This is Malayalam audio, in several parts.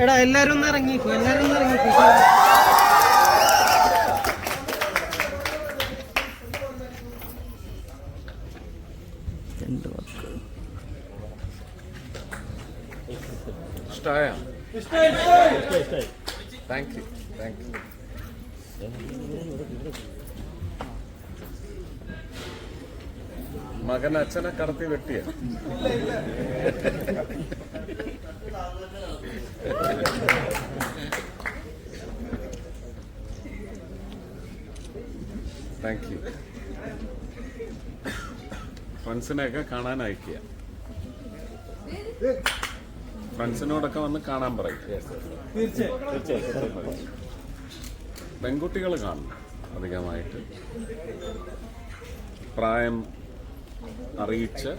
എടാ എല്ലാരും ഒന്ന് ഇറങ്ങിക്കോ എല്ലാരും ഒന്ന് ഇറങ്ങിക്കോ. രണ്ട് വാക്ക് ഇഷ്ടമായ താങ്ക് യു താങ്ക് യു മകൻ അച്ഛനെ കടത്തി വെട്ടിയ. താങ്ക് യു ഫ്രണ്ട്സിനെയൊക്കെ കാണാൻ അയക്കുക. ഫ്രണ്ട്സിനോടൊക്കെ വന്ന് കാണാൻ പറയും. പെൺകുട്ടികൾ കാണണം അധികമായിട്ട്. പ്രായം അറിയിച്ച്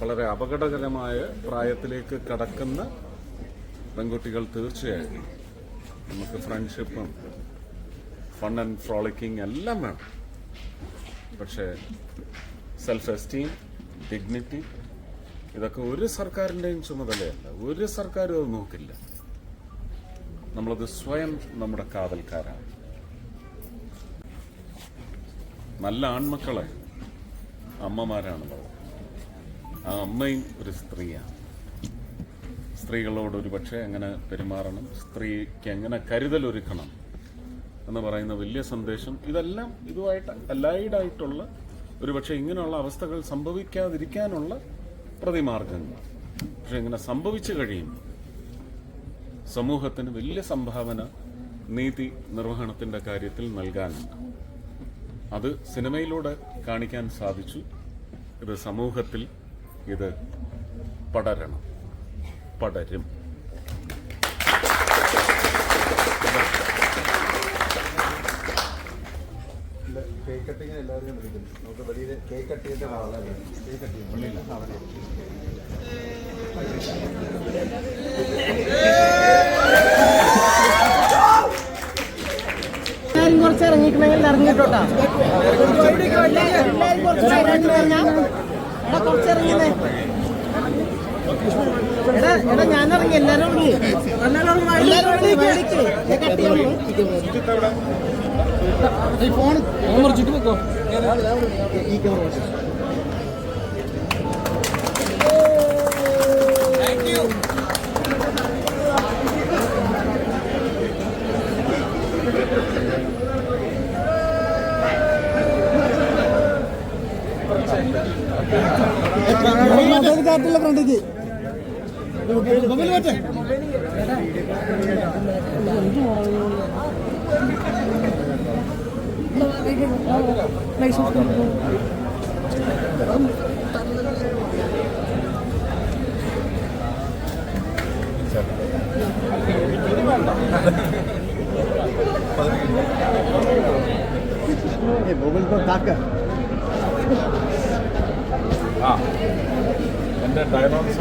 വളരെ അപകടകരമായ പ്രായത്തിലേക്ക് കടക്കുന്ന പെൺകുട്ടികൾ തീർച്ചയായും നമുക്ക് ഫ്രണ്ട്ഷിപ്പും ഫൺ ആൻഡ് ഫ്രോളിക്കിംഗ് എല്ലാം വേണം. പക്ഷേ സെൽഫ് എസ്റ്റീം ഡിഗ്നിറ്റി ഇതൊക്കെ ഒരു സർക്കാരിന്റെയും ചുമതലയല്ല. ഒരു സർക്കാരും അത് നോക്കില്ല. നമ്മളത് സ്വയം നമ്മുടെ കാവൽക്കാരാണ്. നല്ല ആൺമക്കളെ. അമ്മമാരാണുള്ളത്. ആ അമ്മയും ഒരു സ്ത്രീയാണ്. സ്ത്രീകളോട് ഒരു പക്ഷേ എങ്ങനെ പെരുമാറണം. സ്ത്രീക്ക് എങ്ങനെ കരുതലൊരുക്കണം എന്ന് പറയുന്ന വലിയ സന്ദേശം. ഇതെല്ലാം ഇതുമായിട്ട് അലൈഡായിട്ടുള്ള ഒരുപക്ഷെ ഇങ്ങനെയുള്ള അവസ്ഥകൾ സംഭവിക്കാതിരിക്കാനുള്ള പ്രതിമാർഗങ്ങൾ. പക്ഷെ ഇങ്ങനെ സംഭവിച്ചു കഴിയും. സമൂഹത്തിന് വലിയ സംഭാവന നീതി നിർവഹണത്തിന്റെ കാര്യത്തിൽ നൽകാനുണ്ട്. അത് സിനിമയിലൂടെ കാണിക്കാൻ സാധിച്ചു. ഇത് സമൂഹത്തിൽ ഇത് പടരണം. പടരും. കേക്ക് കട്ടിങ്ങിന് എല്ലാവരെയും വിളിക്കുന്നു നമുക്ക് വെളിയിൽ കേക്ക് കട്ട് ചെയ്തിട്ട് കേക്ക് കട്ട് ചെയ്യുന്നു ആ മതി എല്ലാരും കുറച്ച് ഇറങ്ങിക്കണമെങ്കിൽ ഇറങ്ങിട്ടോട്ടാ എല്ലാരും കുറച്ച് ഇറങ്ങി പറഞ്ഞാ എടാ കുറച്ച് ഇറങ്ങിയേ എടാ എടാ ഞാൻ ഇറങ്ങി. എല്ലാരും ഇറങ്ങി എല്ലാരും ഫോൺ വെക്കോ. ഈ ക്യാമറ വെച്ചു കാറ്റുള്ള ഫ്രണ്ടിക്ക് मोबाइल पर काट कर ആ. എന്റെ ഡയലോഗ്